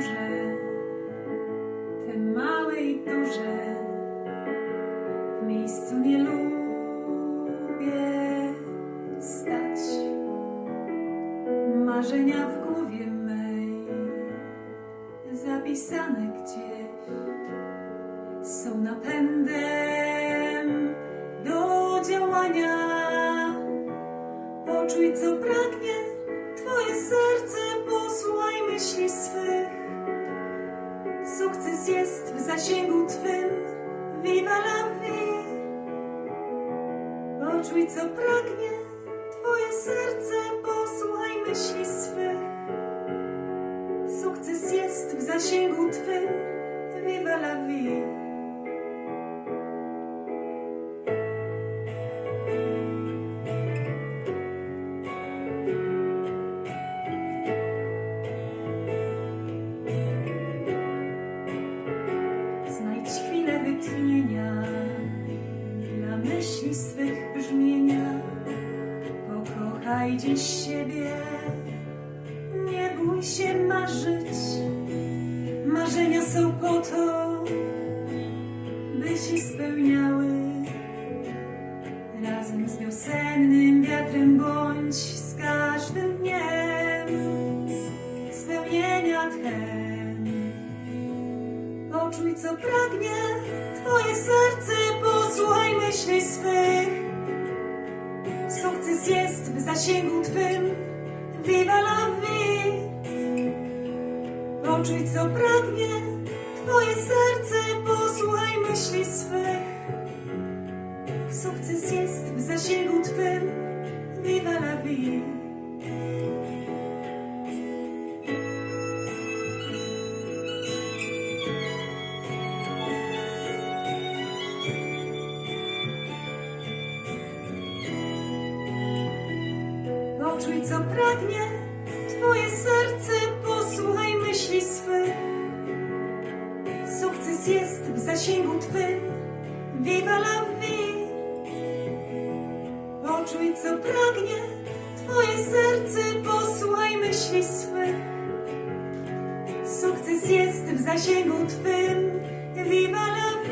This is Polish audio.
duże, te małe i duże, w miejscu nie lubię stać. Marzenia w głowie mej, zapisane gdzie są napędem do działania. Poczuj, co pragnie Twoje serce myśli swych. Sukces jest w zasięgu Twym, viva la vie. Poczuj, co pragnie Twoje serce, posłuchaj myśli swych. Sukces jest w zasięgu Twym, viva la vie. Myśli swych brzmienia. Pokochaj dziś siebie, nie bój się marzyć. Marzenia są po to, by się spełniały. Razem z wiosennym wiatrem Poczuj, co pragnie Twoje serce, posłuchaj myśli swych. Sukces jest w zasięgu Twym, viva la vie. Poczuj, co pragnie Twoje serce, posłuchaj myśli swych. Sukces jest w zasięgu Twym, viva la vie. Poczuj, co pragnie Twoje serce, posłuchaj myśli swych. Sukces jest w zasięgu Twym, viva la vie. Poczuj, co pragnie Twoje serce, posłuchaj myśli swych. Sukces jest w zasięgu Twym, viva la